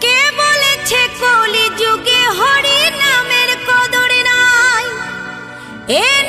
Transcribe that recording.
কে বলেছে কলি যুগে হরি নামের কদর নাই? এ